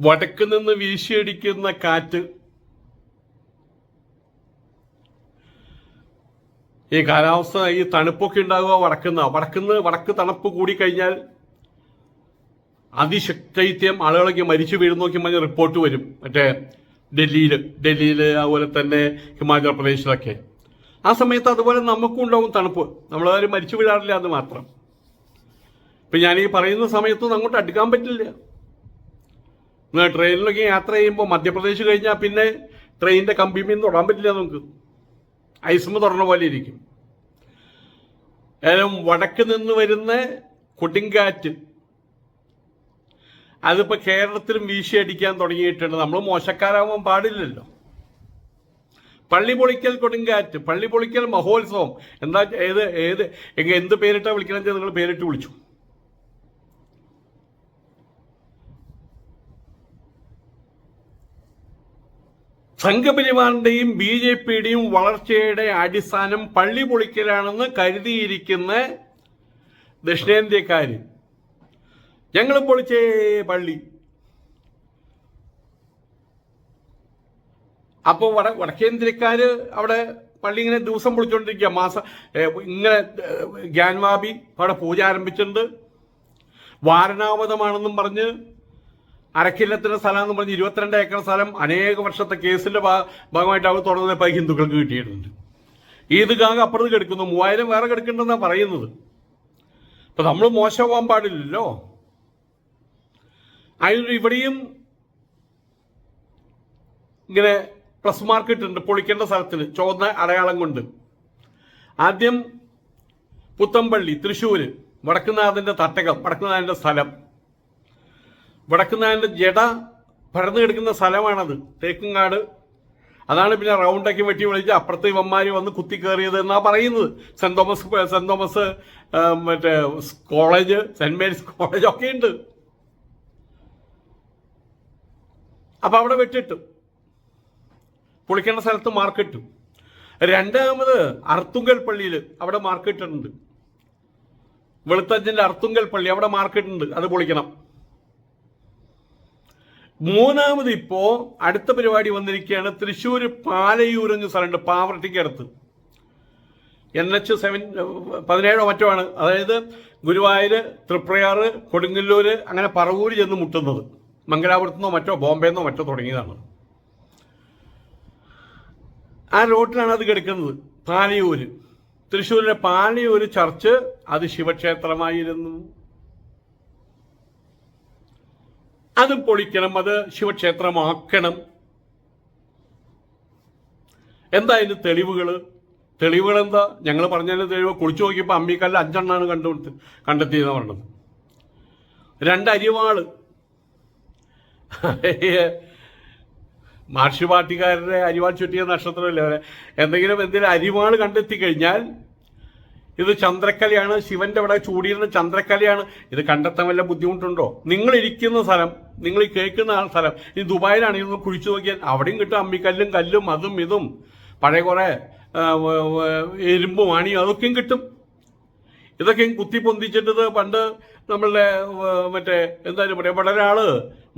വടക്ക് നിന്ന് വീശിയടിക്കുന്ന കാറ്റ്. ഈ കാലാവസ്ഥ ഈ തണുപ്പൊക്കെ ഉണ്ടാകുക വടക്കുന്ന. വടക്കുന്ന് വടക്ക് തണുപ്പ് കൂടിക്കഴിഞ്ഞാൽ അതിശക്തൈത്യം ആളുകളൊക്കെ മരിച്ചു വീഴുന്നു നോക്കി പറഞ്ഞ റിപ്പോർട്ട് വരും. മറ്റേ ഡൽഹിയിൽ ഡൽഹിയിൽ അതുപോലെ തന്നെ ഹിമാചൽ പ്രദേശിലൊക്കെ. ആ സമയത്ത് അതുപോലെ നമുക്കും ഉണ്ടാവും തണുപ്പ്. നമ്മളാരും മരിച്ചു വീഴാറില്ല എന്ന് മാത്രം. ഇപ്പം ഞാൻ ഈ പറയുന്ന സമയത്തൊന്നും അങ്ങോട്ട് അടുക്കാൻ പറ്റില്ല. ട്രെയിനിലൊക്കെ യാത്ര ചെയ്യുമ്പോൾ മധ്യപ്രദേശ് കഴിഞ്ഞാൽ പിന്നെ ട്രെയിനിന്റെ കമ്പിമീന്ന് തൊടാൻ പറ്റില്ല നമുക്ക്. ഐസ്മ തുറന്ന പോലെ ഇരിക്കും. ഏതായാലും വടക്ക് നിന്ന് വരുന്ന കൊടുങ്കാറ്റ്. അതിപ്പോൾ കേരളത്തിലും വീശിയടിക്കാൻ തുടങ്ങിയിട്ടുണ്ട്. നമ്മൾ മോശക്കാരാവാൻ പാടില്ലല്ലോ. പള്ളി പൊളിക്കൽ കൊടുങ്കാറ്റ് പള്ളി പൊളിക്കൽ മഹോത്സവം. എന്താ ഏത് ഏത് എന്ത് പേരിട്ടാണ് വിളിക്കണമെന്ന് നിങ്ങൾ പേരിട്ട് വിളിച്ചു. സംഘപരിവാറിന്റെയും ബി ജെ പിയുടെയും വളർച്ചയുടെ അടിസ്ഥാനം പള്ളി പൊളിക്കലാണെന്ന് കരുതിയിരിക്കുന്ന ദക്ഷിണേന്ത്യക്കാര്. ഞങ്ങൾ പൊളിച്ചേ പള്ളി. അപ്പോൾ വട വടക്കേന്ത്യക്കാര് അവിടെ പള്ളി ഇങ്ങനെ ദിവസം പൊളിച്ചുകൊണ്ടിരിക്കുക മാസം ഇങ്ങനെ ഗ്യാൻവാബി അവിടെ പൂജ ആരംഭിച്ചിട്ടുണ്ട്. വാരണാവതമാണെന്നും പറഞ്ഞ് അരക്കില്ലത്തിന്റെ സ്ഥലം എന്ന് പറഞ്ഞ് ഇരുപത്തിരണ്ട് ഏക്കർ സ്ഥലം അനേക വർഷത്തെ കേസിന്റെ ഭാഗമായിട്ട് അവർ തുടർന്ന് ഇപ്പൊ ഹിന്ദുക്കൾക്ക് കിട്ടിയിട്ടുണ്ട്. ഈദ് ഗാങ് അപ്പുറത്ത് കിടക്കുന്നു. മൂവായിരം വേറെ കിടക്കുന്നുണ്ടെന്നാണ് പറയുന്നത്. അപ്പൊ നമ്മൾ മോശമാവാൻ പാടില്ലല്ലോ. അതിന് ഇവിടെയും ഇങ്ങനെ പ്ലസ് മാർക്ക് ഇട്ടുണ്ട് പൊളിക്കേണ്ട സ്ഥലത്തിൽ ചുവന്ന അടയാളം കൊണ്ട്. ആദ്യം പുത്തമ്പള്ളി തൃശ്ശൂര് വടക്കുന്നാഥന്റെ തട്ടകം വടക്കുന്നാഥന്റെ സ്ഥലം. വടക്കുന്നാഥന്റെ ജട പരന്നു കിടക്കുന്ന സ്ഥലമാണത്. തേക്കുംകാട്. അതാണ് പിന്നെ റൗണ്ടൊക്കെ വെട്ടി വിളിച്ച് അപ്പുറത്തെ ഇവന്മാര് വന്ന് കുത്തി കയറിയത് എന്നാ പറയുന്നത്. സെന്റ് തോമസ് സെന്റ് തോമസ് മറ്റേ കോളേജ് സെന്റ് മേരീസ് കോളേജ് ഒക്കെ ഉണ്ട്. അപ്പൊ അവിടെ വെട്ടിട്ടു. പൊളിക്കേണ്ട സ്ഥലത്ത് മാർക്കിട്ടു. രണ്ടാമത് അർത്തുങ്കൽ പള്ളിയിൽ അവിടെ മാർക്കിട്ടുണ്ട് വെളുത്തഞ്ചിന്റെ അർത്തുങ്കൽ പള്ളി അവിടെ മാർക്കിട്ടുണ്ട്. അത് പൊളിക്കണം. മൂന്നാമത് ഇപ്പോ അടുത്ത പരിപാടി വന്നിരിക്കുകയാണ് തൃശ്ശൂർ എന്ന സ്ഥലമുണ്ട് പാവർട്ടിക്ക് അടുത്ത് എൻ എച്ച് സെവൻ പതിനേഴോ മറ്റോ ആണ്. അതായത് ഗുരുവായൂര് തൃപ്രയാറ് കൊടുങ്ങല്ലൂര് അങ്ങനെ പറവൂര് ചെന്ന് മുട്ടുന്നത്. മംഗലാപുരത്തുനിന്നോ മറ്റോ ബോംബെന്നോ മറ്റോ തുടങ്ങിയതാണ്. ആ റോട്ടിലാണ് അത് കിടക്കുന്നത് പാലയൂര്. തൃശ്ശൂരിലെ പാലയൂര് ചർച്ച് അത് ശിവക്ഷേത്രമായിരുന്നു. അത് പൊളിക്കണം അത് ശിവക്ഷേത്രമാക്കണം. എന്താ അതിന് തെളിവുകൾ തെളിവുകൾ എന്താ ഞങ്ങൾ പറഞ്ഞതിന് തെളിവ് കുളിച്ചു നോക്കിയപ്പോൾ അമ്മിക്കല്ല് അഞ്ചെണ്ണാണ് കണ്ടു കണ്ടെത്തിയെന്ന് പറഞ്ഞത്. രണ്ട് അരിവാൾ പാർട്ടിക്കാരുടെ അരിവാൾ ചുറ്റിയ നക്ഷത്രമല്ലേ എന്തെങ്കിലും എന്തെങ്കിലും അരിവാൾ കണ്ടെത്തി കഴിഞ്ഞാൽ ഇത് ചന്ദ്രക്കലയാണ്. ശിവന്റെ അവിടെ ചൂടിയിരുന്ന ചന്ദ്രക്കലയാണ്. ഇത് കണ്ടെത്താൻ വല്ല ബുദ്ധിമുട്ടുണ്ടോ? നിങ്ങൾ ഇരിക്കുന്ന സ്ഥലം നിങ്ങൾ ഈ കേൾക്കുന്ന ആ സ്ഥലം ഈ ദുബായിലാണ് ഇതൊന്ന് കുഴിച്ചു നോക്കിയാൽ അവിടെയും കിട്ടും അമ്മിക്കല്ലും കല്ലും അതും ഇതും. പഴയ കുറെ എരുമ്പും അണിയും അതൊക്കെയും കിട്ടും. ഇതൊക്കെയും കുത്തി പൊന്തിച്ചിട്ടത് പണ്ട് നമ്മളുടെ മറ്റേ എന്തായാലും പറയാ വളരെ ആൾ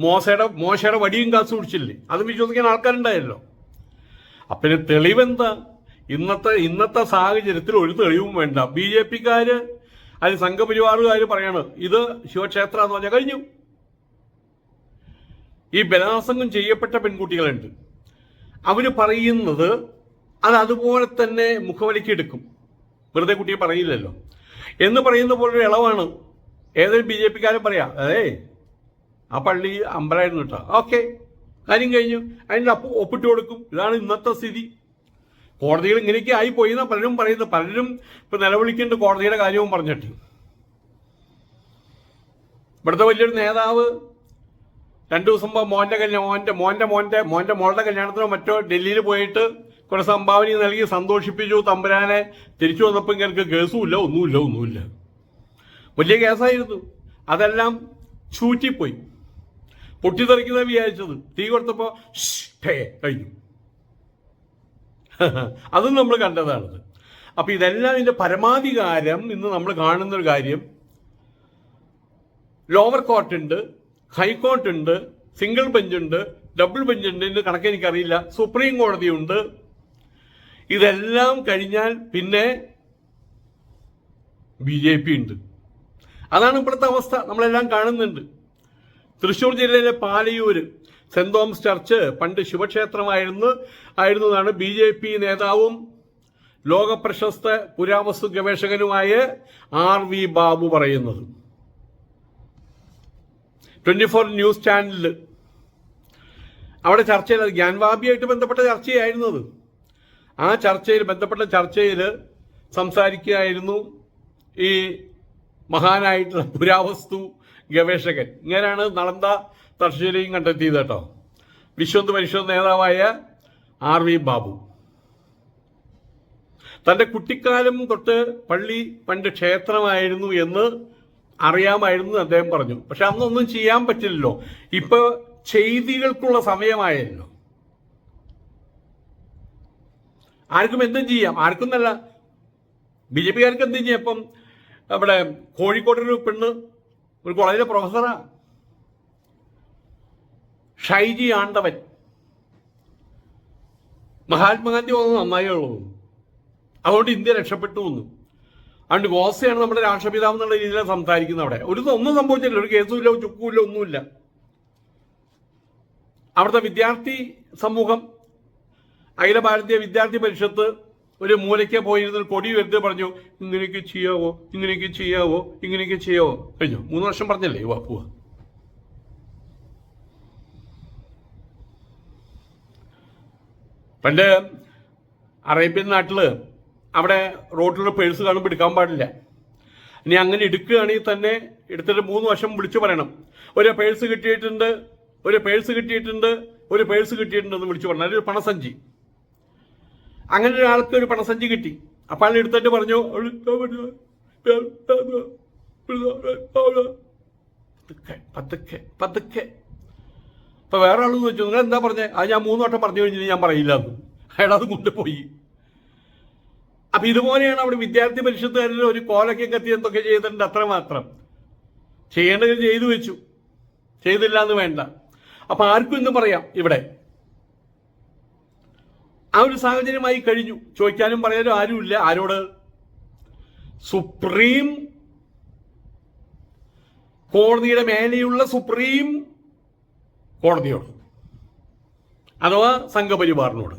മോശയുടെ മോശയുടെ വടിയും കാസ് പിടിച്ചില്ലേ അതും വിശ്വസിക്കാൻ ആൾക്കാരുണ്ടായല്ലോ. അപ്പൊ തെളിവെന്താ? ഇന്നത്തെ ഇന്നത്തെ സാഹചര്യത്തിൽ ഒരു തെളിവും വേണ്ട. ബി ജെ പിക്കാര് അതിന് സംഘപരിവാറുകാർ പറയാണ് ഇത് ശിവക്ഷേത്ര എന്ന് പറഞ്ഞാൽ കഴിഞ്ഞു. ഈ ബലാസംഗം ചെയ്യപ്പെട്ട പെൺകുട്ടികളുണ്ട്. അവർ പറയുന്നത് അത് അതുപോലെ തന്നെ മുഖവലിക്ക് എടുക്കും. വെറുതെ കുട്ടിയെ പറയില്ലല്ലോ. എന്ന് പറയുന്ന പോലൊരു ഇളവാണ്. ഏതൊരു ബി ജെ പിക്കാരും പറയാം അതേ ആ പള്ളി അമ്പലമായിരുന്നു കേട്ടോ. ഓക്കെ കാര്യം കഴിഞ്ഞു. അതിന്റെ ഒപ്പിട്ട് കൊടുക്കും. ഇതാണ് ഇന്നത്തെ സ്ഥിതി. കോടതികൾ ഇങ്ങനെയൊക്കെ ആയി പോയി എന്നാ പലരും പറയുന്നത്. പലരും ഇപ്പൊ നിലവിളിക്കേണ്ട കോടതിയുടെ കാര്യവും പറഞ്ഞിട്ട്. ഇവിടുത്തെ വലിയൊരു നേതാവ് രണ്ടു ദിവസം മുമ്പ് മോന്റെ കല്യാണം മോന്റെ മോന്റെ മോന്റെ മോന്റെ മോളുടെ കല്യാണത്തിനോ മറ്റോ ഡൽഹിയിൽ പോയിട്ട് കുറെ സംഭാവന നൽകി സന്തോഷിപ്പിച്ചു. തമ്പുരാനെ തിരിച്ചു വന്നപ്പോൾ കേസും ഇല്ല ഒന്നുമില്ല ഒന്നുമില്ല. വലിയ കേസായിരുന്നു. അതെല്ലാം ചൂറ്റിപ്പോയി. പൊട്ടിത്തെറിക്കുന്ന വിചാരിച്ചത്. തീ കൊടുത്തപ്പോൾ കഴിഞ്ഞു. അതും നമ്മൾ കണ്ടതാണത് അപ്പൊ ഇതെല്ലാം ഇതിന്റെ പരമാധികാരം ഇന്ന് നമ്മൾ കാണുന്ന ഒരു കാര്യം. ലോവർ കോർട്ട് ഉണ്ട് ഹൈക്കോർട്ട് ഉണ്ട് സിംഗിൾ ബെഞ്ചുണ്ട് ഡബിൾ ബെഞ്ചുണ്ട് ഇതിന്റെ കണക്ക് എനിക്കറിയില്ല. സുപ്രീം കോടതിയുണ്ട് ഇതെല്ലാം കഴിഞ്ഞാൽ പിന്നെ ബി ജെ പി ഉണ്ട്. അതാണ് ഇപ്പോഴത്തെ അവസ്ഥ. നമ്മളെല്ലാം കാണുന്നുണ്ട്. തൃശ്ശൂർ ജില്ലയിലെ പാലയൂര്. സെന്റ് തോമസ് ചർച്ച് പണ്ട് ശിവക്ഷേത്രമായിരുന്നു ആയിരുന്നതാണ് ബി ജെ പി നേതാവും ലോക പ്രശസ്ത പുരാവസ്തു ഗവേഷകനുമായ ആർ വി ബാബു പറയുന്നത്. ട്വന്റി ഫോർ ന്യൂസ് ചാനലിൽ. അവിടെ ചർച്ചയിൽ അത് ഗ്യാൻവാബിയായിട്ട് ബന്ധപ്പെട്ട ചർച്ചയായിരുന്നത്. ആ ചർച്ചയിൽ ബന്ധപ്പെട്ട ചർച്ചയിൽ സംസാരിക്കുകയായിരുന്നു ഈ മഹാനായിട്ടുള്ള പുരാവസ്തു ഗവേഷകൻ. ഇങ്ങനെയാണ് നളന്ത തർശ്ശേരിയും കണ്ടെത്തിയത് കേട്ടോ വിശ്വന്ത് പരിഷത്ത് നേതാവായ ആർ വി ബാബു. തന്റെ കുട്ടിക്കാലം തൊട്ട് പള്ളി പണ്ട് ക്ഷേത്രമായിരുന്നു എന്ന് അറിയാമായിരുന്നു അദ്ദേഹം പറഞ്ഞു. പക്ഷെ അന്നൊന്നും ചെയ്യാൻ പറ്റില്ലല്ലോ. ഇപ്പൊ ചെയ്തികൾക്കുള്ള സമയമായല്ലോ. ആർക്കും എന്തും ചെയ്യാം. ആർക്കും എന്നല്ല ബി ജെ പിക്കാർക്ക് എന്തും ചെയ്യാം. ഇപ്പം അവിടെ കോഴിക്കോട്ടൊരു പെണ്ണ് ഒരു കോളേജിലെ പ്രൊഫസറാ. ഷൈജി ആണ്ടവൻ മഹാത്മാഗാന്ധി വന്നത് നന്നായേ ഉള്ളൂ. അതുകൊണ്ട് ഇന്ത്യ രക്ഷപ്പെട്ടു വന്നു അതുകൊണ്ട് ഗോസയാണ് നമ്മുടെ രാഷ്ട്രപിതാവ് എന്നുള്ള രീതിയിലാണ് സംസാരിക്കുന്നത് അവിടെ. ഒരു ഒന്നും സംഭവിച്ചില്ല ഒരു കേസുമില്ല ചുക്കുമില്ല ഒന്നുമില്ല. അവിടുത്തെ വിദ്യാർത്ഥി സമൂഹം അഖില ഭാരതീയ വിദ്യാർത്ഥി പരിഷത്ത് ഒരു മൂലയ്ക്ക് പോയിരുന്ന കൊടി വരുത്തി പറഞ്ഞു ഇങ്ങനെയൊക്കെ ചെയ്യാവോ? ഇങ്ങനെയൊക്കെ ചെയ്യാവോ? ഇങ്ങനെയൊക്കെ ചെയ്യാവോ? കഴിഞ്ഞു. മൂന്ന് വർഷം പറഞ്ഞല്ലേ വാ പണ്ട് അറേബ്യൻ നാട്ടിൽ അവിടെ റോട്ടിലൊരു പേഴ്സ് കാണുമ്പോൾ എടുക്കാൻ പാടില്ല. ഇനി അങ്ങനെ എടുക്കുകയാണെങ്കിൽ തന്നെ എടുത്തിട്ട് മൂന്ന് വർഷം വിളിച്ചു പറയണം. ഒരു പേഴ്സ് കിട്ടിയിട്ടുണ്ട് ഒരു പേഴ്സ് കിട്ടിയിട്ടുണ്ട് ഒരു പേഴ്സ് കിട്ടിയിട്ടുണ്ട് എന്ന് വിളിച്ചു പറഞ്ഞു ഒരു പണസഞ്ചി. അങ്ങനെ ഒരാൾക്ക് ഒരു പണസഞ്ചി കിട്ടി. അപ്പോൾ അയാൾ എടുത്തിട്ട് പറഞ്ഞു പതുക്കെ പതുക്കെ അപ്പൊ വേറെ ആൾ ചോദിച്ചു നിങ്ങൾ എന്താ പറഞ്ഞത് അത് ഞാൻ മൂന്ന് വട്ടം പറഞ്ഞു കഴിഞ്ഞിട്ട് ഞാൻ പറയില്ല എന്ന്. അയാൾ അത് കൊണ്ടുപോയി. അപ്പൊ ഇതുപോലെയാണ് അവിടെ വിദ്യാർത്ഥി പരിഷത്തുകാരിൽ ഒരു കോലൊക്കെ കത്തി എന്തൊക്കെ ചെയ്തിട്ടുണ്ട് അത്രമാത്രം ചെയ്യേണ്ടത് ചെയ്തു വെച്ചു. ചെയ്തില്ല എന്ന് വേണ്ട. അപ്പൊ ആർക്കും ഇന്ന് പറയാം ഇവിടെ. ആ ഒരു സാഹചര്യമായി കഴിഞ്ഞു. ചോദിക്കാനും പറയാനും ആരുമില്ല. ആരോട്? സുപ്രീം കോടതിയുടെ മേലെയുള്ള സുപ്രീം കോടതിയോട്. അഥവാ സംഘപരിവാറിനോട്.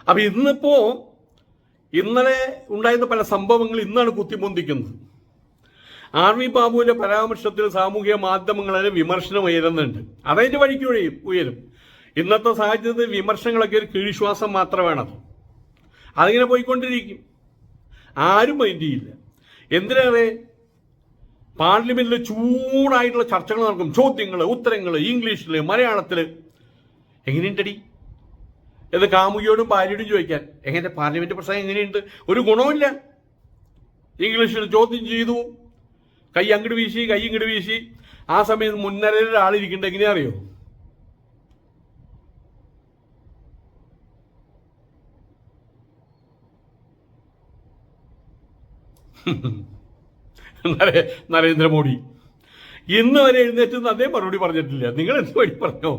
അപ്പൊ ഇന്നിപ്പോ ഇന്നലെ ഉണ്ടായിരുന്ന പല സംഭവങ്ങൾ ഇന്നാണ് കുത്തിപ്പൊന്തിക്കുന്നത് ആർ വി ബാബുവിന്റെ പരാമർശത്തിൽ സാമൂഹിക മാധ്യമങ്ങളിൽ വിമർശനം ഉയരുന്നുണ്ട്. അതതിന്റെ വഴിക്ക് ഉയരും ഉയരും. ഇന്നത്തെ സാഹചര്യത്തിൽ വിമർശനങ്ങളൊക്കെ ഒരു കീഴ്ശ്വാസം മാത്രമാണത് അതിങ്ങനെ പോയിക്കൊണ്ടിരിക്കും. ആരും മൈൻഡ് ചെയ്യില്ല. എന്തിനേറെ പാർലമെന്റിൽ ചൂടായിട്ടുള്ള ചർച്ചകൾ നടക്കും. ചോദ്യങ്ങൾ ഉത്തരങ്ങൾ ഇംഗ്ലീഷിൽ മലയാളത്തിൽ എങ്ങനെയുണ്ടടി? ഇത് കാമുകിയോടും ഭാര്യയോടും ചോദിക്കാൻ. എങ്ങനെ പാർലമെന്റ് പ്രസംഗം എങ്ങനെയുണ്ട്? ഒരു ഗുണവുമില്ല. ഇംഗ്ലീഷിൽ ചോദ്യം ചെയ്തു. കൈ അങ്ങോട്ട് വീശി കൈ ഇങ്ങോട്ട് വീശി. ആ സമയത്ത് മുൻനിരയിൽ ആളിരിക്കേണ്ടത് എങ്ങനെയാ അറിയോ? നരേന്ദ്രമോദി. ഇന്ന് വരെ എഴുന്നേറ്റ് അദ്ദേഹം മറുപടി പറഞ്ഞിട്ടില്ല. നിങ്ങൾ എന്ത് വഴി പറഞ്ഞോ?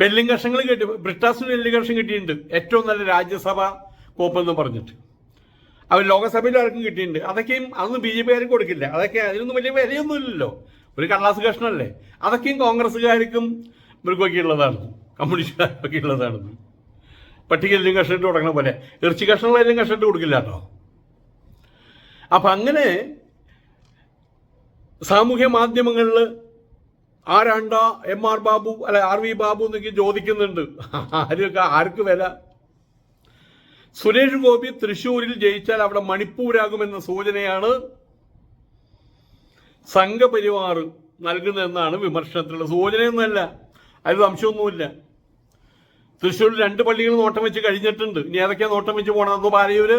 പെല്ലിംഗ് കർഷങ്ങൾ കിട്ടി ബ്രിട്ടാസിന് പെല്ലിംഗ് കർഷം കിട്ടിയിട്ടുണ്ട്. ഏറ്റവും നല്ല രാജ്യസഭ കോപ്പെന്ന് പറഞ്ഞിട്ട്. അവർ ലോകസഭയിൽ ആർക്കും കിട്ടിയിട്ടുണ്ട്. അതൊക്കെയും അതൊന്നും ബി ജെ പി ആരും കൊടുക്കില്ല. അതൊക്കെ അതിനൊന്നും വലിയ വിലയൊന്നും ഇല്ലല്ലോ ഒരു കടലാസ് കഷ്ണമല്ലേ? അതൊക്കെയും കോൺഗ്രസ്സുകാർക്കും ഇവർക്കൊക്കെ ഉള്ളതാണ് കമ്മ്യൂണിസ്റ്റുകാർക്കൊക്കെ ഉള്ളതാണ് പട്ടിക എല്ലാം കഷ്ണിട്ട് കൊടുക്കണ പോലെ. ഇറച്ചി കഷ്ണങ്ങളെല്ലാം കഷ്ണിട്ട് കൊടുക്കില്ല കേട്ടോ. അപ്പൊ അങ്ങനെ സാമൂഹ്യ മാധ്യമങ്ങളിൽ ആരാണ്ട എം ആർ ബാബു അല്ല ആർ വി ബാബു എന്നൊക്കെ ചോദിക്കുന്നുണ്ട്. ആരൊക്കെ ആർക്ക് വില? സുരേഷ് ഗോപി തൃശൂരിൽ ജയിച്ചാൽ അവിടെ മണിപ്പൂരാകുമെന്ന സൂചനയാണ് സംഘപരിവാർ നൽകുന്നതെന്നാണ് വിമർശനത്തിലുള്ള സൂചനയൊന്നുമല്ല. അതിൽ സംശയമൊന്നുമില്ല. തൃശ്ശൂരിൽ രണ്ട് പള്ളികൾ നോട്ടം വെച്ച് കഴിഞ്ഞിട്ടുണ്ട്. ഇനി ഏതൊക്കെയാണ് നോട്ടം വെച്ച് പോകണമെന്ന് പാലയൂര്?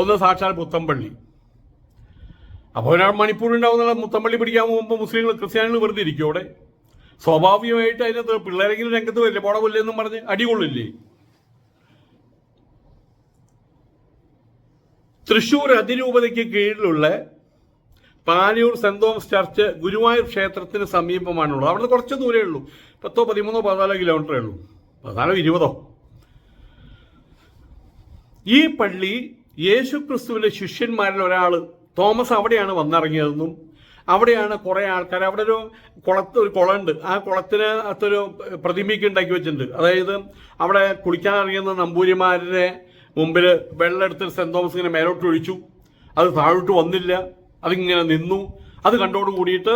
ഒന്ന് സാക്ഷാൽ പുത്തമ്പള്ളി. അപ്പോൾ ഒരാൾ മണിപ്പൂർ ഉണ്ടാവുന്ന മുത്തമ്പള്ളി പിടിക്കാൻ പോകുമ്പോൾ മുസ്ലിങ്ങൾ ക്രിസ്ത്യാനികൾ വെറുതെ ഇരിക്കും അവിടെ. സ്വാഭാവികമായിട്ട് അതിനകത്ത് പിള്ളേരെങ്കിലും രംഗത്ത് വരില്ലേ? പോട കൊല്ലെന്നും പറഞ്ഞ് അടികൊള്ളില്ലേ? തൃശൂർ അതിരൂപതയ്ക്ക് കീഴിലുള്ള Palayur saint Thomas church Guruvayur ക്ഷേത്രത്തിന് സമീപമാണുള്ളത്. അവിടെ കുറച്ച് ദൂരേ ഉള്ളൂ. പത്തോ പതിമൂന്നോ പതിനാലോ കിലോമീറ്ററേ ഉള്ളൂ. പതിനാലോ ഇരുപതോ. ഈ പള്ളി യേശു ക്രിസ്തുവിന്റെ ശിഷ്യന്മാരിൽ ഒരാൾ തോമസ് അവിടെയാണ് വന്നിറങ്ങിയതെന്നും അവിടെയാണ് കുറെ ആൾക്കാർ അവിടെ ഒരു കുളത്ത് ഒരു കുളമുണ്ട്. ആ കുളത്തിന് അകത്തൊരു പ്രതിമയ്ക്ക് ഉണ്ടാക്കി വെച്ചിട്ടുണ്ട്. അതായത് അവിടെ കുളിക്കാൻ ഇറങ്ങുന്ന നമ്പൂരിമാരുടെ മുമ്പിൽ വെള്ളം എടുത്ത് സെന്റ് തോമസ് ഇങ്ങനെ മേലോട്ട് ഒഴിച്ചു. അത് താഴോട്ട് വന്നില്ല. അതിങ്ങനെ നിന്നു. അത് കണ്ടോട് കൂടിയിട്ട്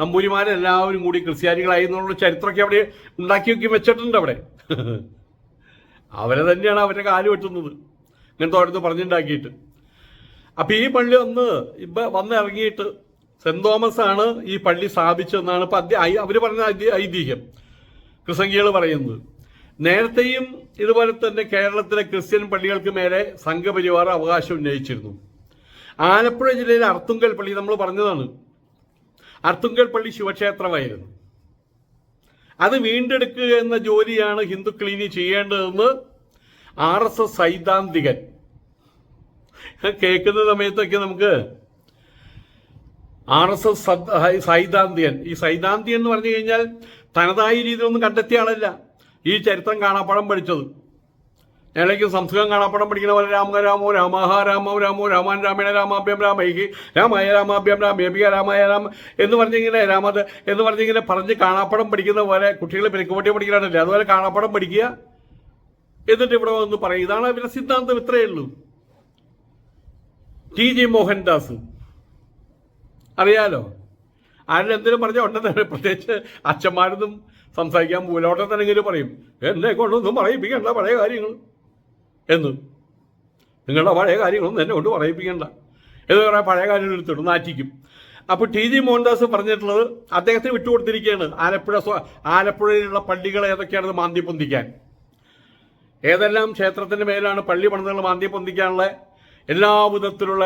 നമ്പൂരിമാരെല്ലാവരും കൂടി ക്രിസ്ത്യാനികളായി എന്നുള്ള ചരിത്രമൊക്കെ അവിടെ ഉണ്ടാക്കി വെക്കി വെച്ചിട്ടുണ്ട് അവിടെ. അവരെ തന്നെയാണ് അവരുടെ കാൽ വെട്ടുന്നത്. ഇങ്ങനത്തെ ഓരോന്ന് പറഞ്ഞുണ്ടാക്കിയിട്ട്. അപ്പൊ ഈ പള്ളി ഒന്ന് ഇപ്പൊ വന്ന് ഇറങ്ങിയിട്ട് സെന്റ് തോമസ് ആണ് ഈ പള്ളി സ്ഥാപിച്ചതെന്നാണ് ഇപ്പൊ അവർ പറഞ്ഞ ഐതി- ഐതിഹ്യം. ക്രിസംഖികൾ പറയുന്നത്. നേരത്തെയും ഇതുപോലെ തന്നെ കേരളത്തിലെ ക്രിസ്ത്യൻ പള്ളികൾക്ക് മേലെ സംഘപരിവാർ അവകാശം ഉന്നയിച്ചിരുന്നു. ആലപ്പുഴ ജില്ലയിലെ അർത്തുങ്കൽ പള്ളി നമ്മൾ പറഞ്ഞതാണ്. അർത്തുങ്കൽ പള്ളി ശിവക്ഷേത്രമായിരുന്നു. അത് വീണ്ടെടുക്കുക എന്ന ജോലിയാണ് ഹിന്ദുക്കൾ ഇനി ചെയ്യേണ്ടതെന്ന് ആർ എസ് എസ് സൈദ്ധാന്തികൻ കേൾക്കുന്ന സമയത്തൊക്കെ നമുക്ക് ആർ എസ് എസ് സൈദ്ധാന്തിയൻ. ഈ സൈദ്ധാന്തിയൻ എന്ന് പറഞ്ഞു കഴിഞ്ഞാൽ തനതായ രീതിയിലൊന്നും കണ്ടെത്തിയ ആളല്ല. ഈ ചരിത്രം കാണാപ്പടം പഠിച്ചത്. ഞങ്ങളേക്ക് സംസ്കൃതം കാണാപ്പടം പഠിക്കുന്ന പോലെ രാമ രാമോ രാമാഹ രാമോ രാമോ രാമാൻ രാമേണ രാമാഭ്യം രാമൈഹി രാമായ രാമാഭ്യം രാമേപിക രാമായ രാമ എന്ന് പറഞ്ഞിങ്ങനെ രാമത് എന്ന് പറഞ്ഞിങ്ങനെ പറഞ്ഞ് കാണാപ്പടം പഠിക്കുന്ന പോലെ കുട്ടികൾ പെരുക്കുപൊട്ടി പഠിക്കാനല്ലേ അതുപോലെ കാണാപ്പടം പഠിക്കുക. എന്നിട്ട് ഇവിടെ വന്ന് പറയും ഇതാണ് അവരുടെ സിദ്ധാന്തം. ഇത്രയേ ഉള്ളൂ. ടി ജി മോഹൻദാസ് അറിയാലോ? ആരെന്തെങ്കിലും പറഞ്ഞാൽ ഉണ്ടെന്ന് പ്രത്യേകിച്ച് അച്ഛന്മാരൊന്നും സംസാരിക്കാൻ പോലോട്ടെ തന്നെ പറയും. എന്നെ കൊണ്ടൊന്നും പറയിപ്പിക്കണ്ട പഴയ കാര്യങ്ങൾ. എന്ന്. നിങ്ങളുടെ പഴയ കാര്യങ്ങളൊന്നും എന്നെ കൊണ്ട് പറയിപ്പിക്കണ്ട. എന്ന് പറയാൻ പഴയ കാര്യങ്ങൾ എടുത്തിട്ട് നാറ്റിക്കും. അപ്പോൾ ടി ജി മോഹൻദാസ് പറഞ്ഞിട്ടുള്ളത് അദ്ദേഹത്തിന് വിട്ടുകൊടുത്തിരിക്കുകയാണ്. ആലപ്പുഴ ആലപ്പുഴയിലുള്ള പള്ളികൾ ഏതൊക്കെയാണെന്ന് മാന്തി പൊന്തിക്കാൻ. ഏതെല്ലാം ക്ഷേത്രത്തിന്റെ മേലാണ് പള്ളി പണിതുകൾ മാന്തി പൊന്തിക്കാനുള്ള എല്ലാ വിധത്തിലുള്ള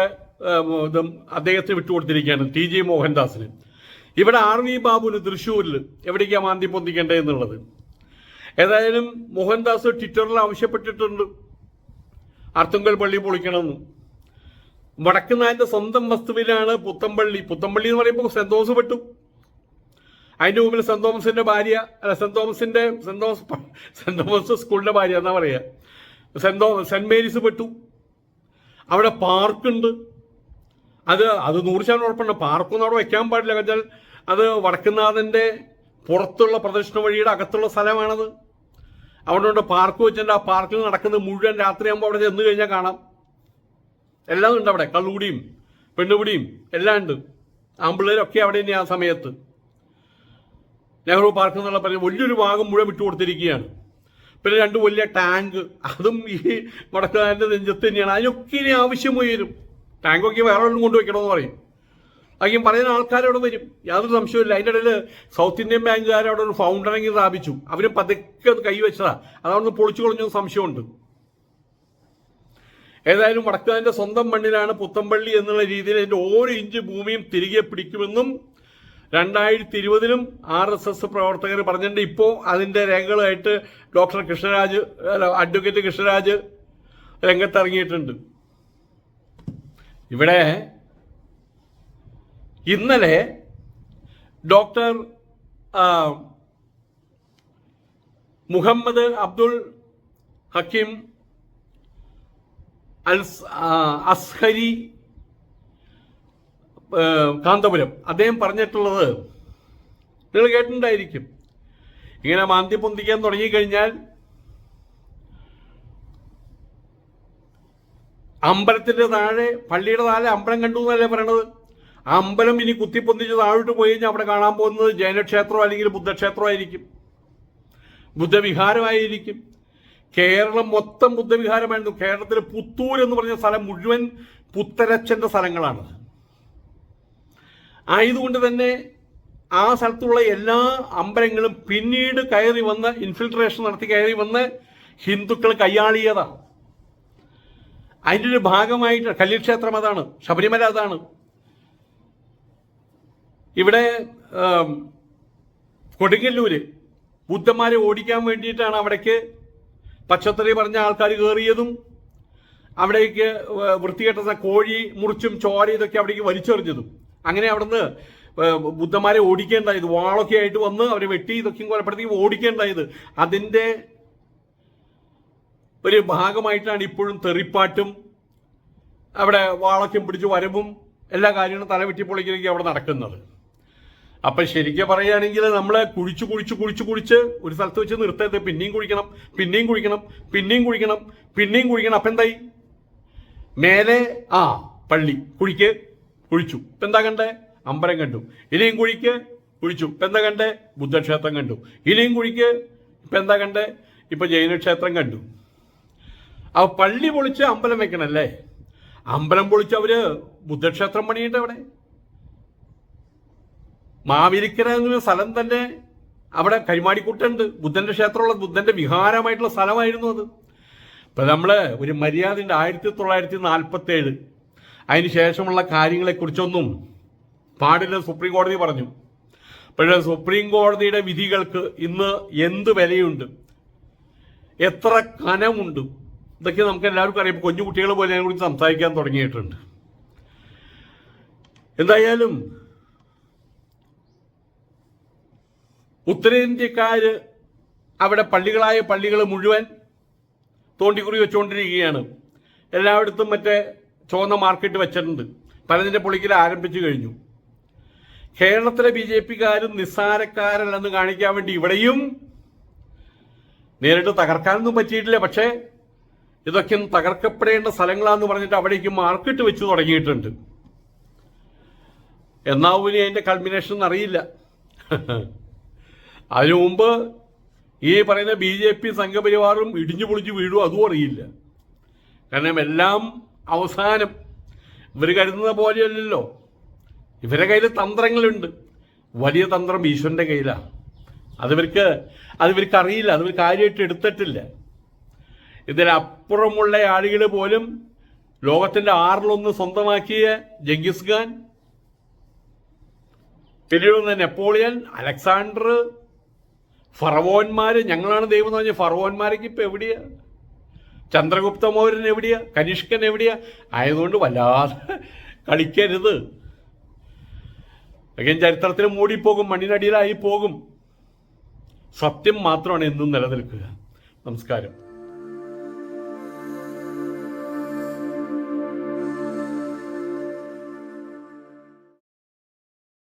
ഇതും അദ്ദേഹത്തിന് വിട്ടുകൊടുത്തിരിക്കുകയാണ് ടി ജി മോഹൻദാസിന്. ഇവിടെ ആർ വി ബാബുവിന് തൃശ്ശൂരിൽ എവിടേക്കാണ് മാന്തി പൊന്തിക്കേണ്ടത് എന്നുള്ളത്? ഏതായാലും മോഹൻദാസ് ട്വിറ്ററിൽ ആവശ്യപ്പെട്ടിട്ടുണ്ട്. അർത്തുങ്കൽ പള്ളി പൊളിക്കണമെന്ന്. വടക്കുന്നായന്റെ സ്വന്തം വസ്തുവിലാണ് പുത്തമ്പള്ളി. പുത്തമ്പള്ളി എന്ന് പറയുമ്പോൾ സെന്റ് തോമസ് പെട്ടു അതിന്റെ മുമ്പിൽ സെന്റ് തോമസിന്റെ ഭാര്യ അല്ല സെന്റ് തോമസിന്റെ സെന്റ് തോമസ് സെന്റ് തോമസ് സ്കൂളിന്റെ ഭാര്യ എന്നാ പറയാ. സെന്റ് തോമസ് സെന്റ് മേരീസ് പെട്ടു. അവിടെ പാർക്കുണ്ട്. അത് അത് നൂറ് ശതമാനം ഉറപ്പുണ്ട്. പാർക്കൊന്നും അവിടെ വയ്ക്കാൻ പാടില്ല. കഴിഞ്ഞാൽ അത് വടക്കുന്നാഥന്റെ പുറത്തുള്ള പ്രദർശന വഴിയുടെ അകത്തുള്ള സ്ഥലമാണത്. അവിടെ ഉണ്ട് പാർക്ക് വെച്ചിട്ട് ആ പാർക്കിൽ നടക്കുന്നത് മുഴുവൻ രാത്രിയാകുമ്പോൾ അവിടെ ചെന്ന് കഴിഞ്ഞാൽ കാണാം. എല്ലാം ഉണ്ട് അവിടെ. കള്ളുകൂടിയും പെണ്ണുപിടിയും എല്ലാം ഉണ്ട്. ആമ്പിള്ളേരൊക്കെ അവിടെ തന്നെ ആ സമയത്ത്. നെഹ്റു പാർക്ക് എന്നുള്ള പറഞ്ഞ വലിയൊരു ഭാഗം മുഴുവൻ വിട്ടുകൊടുത്തിരിക്കുകയാണ്. പിന്നെ രണ്ട് വലിയ ടാങ്ക്. അതും ഈ വടക്കുകാരന്റെ നെഞ്ചത്ത് തന്നെയാണ്. അതിനൊക്കെ ഇനി ആവശ്യം വരും. ടാങ്കൊക്കെ വേറെ ഒന്നും കൊണ്ടുവയ്ക്കണമെന്ന് പറയും. അതൊക്കെ പറയുന്ന ആൾക്കാരവിടെ വരും. യാതൊരു സംശയമില്ല അതിന്റെ ഇടയിൽ സൗത്ത് ഇന്ത്യൻ ബാങ്കുകാർ അവിടെ ഒരു ഫൗണ്ടറിങ് സ്ഥാപിച്ചു. അവർ പതുക്കെ അത് കൈവച്ചതാ അതവിടെ പൊളിച്ചു കളഞ്ഞ സംശയമുണ്ട്. ഏതായാലും വടക്കുകാരന്റെ സ്വന്തം മണ്ണിലാണ് പുത്തമ്പള്ളി എന്നുള്ള രീതിയിൽ അതിന്റെ ഓരോ ഇഞ്ച് ഭൂമിയും തിരികെ പിടിക്കുമെന്നും രണ്ടായിരത്തി ഇരുപതിലും ആർ എസ് എസ് പ്രവർത്തകർ പറഞ്ഞിട്ടുണ്ട് ഇപ്പോൾ അതിന്റെ രേഖകളായിട്ട് ഡോക്ടർ കൃഷ്ണരാജ് അഡ്വക്കേറ്റ് കൃഷ്ണരാജ് രംഗത്തിറങ്ങിയിട്ടുണ്ട്. ഇവിടെ ഇന്നലെ ഡോക്ടർ മുഹമ്മദ് അബ്ദുൾ ഹക്കീം അൽസ് അസ്ഹരി കാന്തപുരം. അദ്ദേഹം പറഞ്ഞിട്ടുള്ളത് നിങ്ങൾ കേട്ടിട്ടുണ്ടായിരിക്കും. ഇങ്ങനെ മാന്തി പൊന്തിക്കാൻ തുടങ്ങിക്കഴിഞ്ഞാൽ അമ്പലത്തിന്റെ താഴെ പള്ളിയുടെ താഴെ അമ്പലം കണ്ടു എന്നല്ലേ പറയണത്? അമ്പലം ഇനി കുത്തിപ്പൊന്തിച്ച് താഴോട്ട് പോയി കഴിഞ്ഞാൽ അവിടെ കാണാൻ പോകുന്നത് ജൈനക്ഷേത്രം അല്ലെങ്കിൽ ബുദ്ധക്ഷേത്രമായിരിക്കും ബുദ്ധവിഹാരമായിരിക്കും. കേരളം മൊത്തം ബുദ്ധവിഹാരമായിരുന്നു. കേരളത്തിലെ പുത്തൂർ എന്ന് പറഞ്ഞ സ്ഥലം മുഴുവൻ പുത്തരച്ചന്റെ സ്ഥലങ്ങളാണ്. ആയതുകൊണ്ട് തന്നെ ആ സ്ഥലത്തുള്ള എല്ലാ അമ്പലങ്ങളും പിന്നീട് കയറി വന്ന് ഇൻഫിൽട്രേഷൻ നടത്തി കയറി വന്ന് ഹിന്ദുക്കൾ കയ്യാളിയതാണ്. അതിന്റെ ഒരു ഭാഗമായിട്ട് കല്ലിക്ഷേത്രം അതാണ് ശബരിമല അതാണ്. ഇവിടെ കൊടുങ്ങല്ലൂര് ബുദ്ധന്മാരെ ഓടിക്കാൻ വേണ്ടിയിട്ടാണ് അവിടേക്ക് പച്ചത്തറി പറഞ്ഞ ആൾക്കാർ കയറിയതും അവിടേക്ക് വൃത്തികെട്ട കോഴി മുറിച്ചും ചോര ഇതൊക്കെ അവിടേക്ക് വലിച്ചെറിഞ്ഞതും. അങ്ങനെ അവിടുന്ന് ബുദ്ധന്മാരെ ഓടിക്കേണ്ടായത് വാളൊക്കെ ആയിട്ട് വന്ന് അവരെ വെട്ടി ഇതൊക്കെയും കൊലപ്പെടുത്തി ഓടിക്കേണ്ടായത് അതിന്റെ ഒരു ഭാഗമായിട്ടാണ് ഇപ്പോഴും തെറിപ്പാട്ടും അവിടെ വാളൊക്കെ പിടിച്ച് വരവും എല്ലാ കാര്യങ്ങളും തലവെട്ടി വെട്ടിപ്പൊളിക്കലേക്ക് അവിടെ നടക്കുന്നത്. അപ്പൊ ശരിക്കും പറയുകയാണെങ്കിൽ നമ്മളെ കുഴിച്ചു കുഴിച്ച് കുഴിച്ച് കുഴിച്ച് ഒരു സ്ഥലത്ത് വെച്ച് നിർത്തരുത് പിന്നെയും കുഴിക്കണം പിന്നെയും കുഴിക്കണം പിന്നെയും കുഴിക്കണം പിന്നെയും കുഴിക്കണം. അപ്പൊ എന്തായി? മേലെ ആ പള്ളി കുഴിക്ക് കുഴിച്ചു. എന്താ കണ്ടേ? അമ്പലം കണ്ടു. ഇനിയും കുഴിക്ക് കുഴിച്ചു. എന്താ കണ്ടേ? ബുദ്ധക്ഷേത്രം കണ്ടു. ഇനിയും കുഴിക്ക് ഇപ്പം എന്താ കണ്ടേ? ഇപ്പം ജൈനക്ഷേത്രം കണ്ടു. ആ പള്ളി പൊളിച്ച് അമ്പലം വെക്കണല്ലേ? അമ്പലം പൊളിച്ച് അവർ ബുദ്ധക്ഷേത്രം പണിയുണ്ട് അവിടെ? മാവിരിക്കര എന്ന സ്ഥലം തന്നെ അവിടെ കരിമാടിക്കുട്ടുണ്ട് ബുദ്ധന്റെ ക്ഷേത്രമുള്ള ബുദ്ധന്റെ വിഹാരമായിട്ടുള്ള സ്ഥലമായിരുന്നു അത്. ഇപ്പൊ നമ്മൾ ഒരു മര്യാദ ആയിരത്തി തൊള്ളായിരത്തി നാൽപ്പത്തി ഏഴ് അതിന് ശേഷമുള്ള കാര്യങ്ങളെക്കുറിച്ചൊന്നും പാടില്ല സുപ്രീം കോടതി പറഞ്ഞു. പക്ഷേ സുപ്രീം കോടതിയുടെ വിധികൾക്ക് ഇന്ന് എന്ത് വിലയുണ്ട്? എത്ര കനമുണ്ട്? ഇതൊക്കെ നമുക്ക് എല്ലാവർക്കും അറിയാം. കുഞ്ഞു കുട്ടികൾ പോലെ അതിനെക്കുറിച്ച് സംസാരിക്കാൻ തുടങ്ങിയിട്ടുണ്ട്. എന്തായാലും ഉത്തരേന്ത്യക്കാര് അവിടെ പള്ളികളായ പള്ളികൾ മുഴുവൻ തോണ്ടിക്കുറി വെച്ചുകൊണ്ടിരിക്കുകയാണ്. എല്ലായിടത്തും മറ്റേ ചുവന്ന മാർക്കറ്റ് വെച്ചിട്ടുണ്ട്. പലതിന്റെ പൊളിക്കൽ ആരംഭിച്ചു കഴിഞ്ഞു. കേരളത്തിലെ ബി ജെ പിക്കാരും നിസ്സാരക്കാരല്ലെന്ന് കാണിക്കാൻ വേണ്ടി ഇവിടെയും നേരിട്ട് തകർക്കാനൊന്നും പറ്റിയിട്ടില്ല. പക്ഷേ ഇതൊക്കെ തകർക്കപ്പെടേണ്ട സ്ഥലങ്ങളാന്ന് പറഞ്ഞിട്ട് അവിടേക്ക് മാർക്കറ്റ് വെച്ച് തുടങ്ങിയിട്ടുണ്ട്. എന്നാവും അതിന്റെ കൾമിനേഷൻ അറിയില്ല. അതിനു മുമ്പ് ഈ പറയുന്ന ബി ജെ പി സംഘപരിവാറും ഇടിഞ്ഞു പൊളിച്ച് വീഴും അതും അറിയില്ല. കാരണം എല്ലാം അവസാനം ഇവർ കരുതുന്ന പോലെയല്ലല്ലോ. ഇവരുടെ കയ്യിൽ തന്ത്രങ്ങളുണ്ട്. വലിയ തന്ത്രം ഈശ്വരന്റെ കയ്യിലാണ് അതിവർക്ക് അതിവർക്ക് അറിയില്ല അതിവർ കാര്യമായിട്ട് എടുത്തിട്ടില്ല. ഇതിനപ്പുറമുള്ള ആളുകൾ പോലും ലോകത്തിന്റെ ആറിലൊന്ന് സ്വന്തമാക്കിയ ജംഗിസ് ഖാൻ പിന്നീട് നെപ്പോളിയൻ അലക്സാണ്ടർ ഫറവോന്മാര് ഞങ്ങളാണ് ദൈവം എന്ന് പറഞ്ഞ ഫറവോന്മാരൊക്കെ ഇപ്പൊ എവിടെയാ? ചന്ദ്രഗുപ്ത മൗര്യൻ എവിടെയാ? കനിഷ്കൻ എവിടെയാ? ആയതുകൊണ്ട് വല്ലാതെ കളിക്കരുത്. ഒക്കെ ചരിത്രത്തിൽ മൂടിപ്പോകും മണ്ണിനടിയിലായി പോകും. സത്യം മാത്രമാണ് എന്നും നിലനിൽക്കുക. നമസ്കാരം.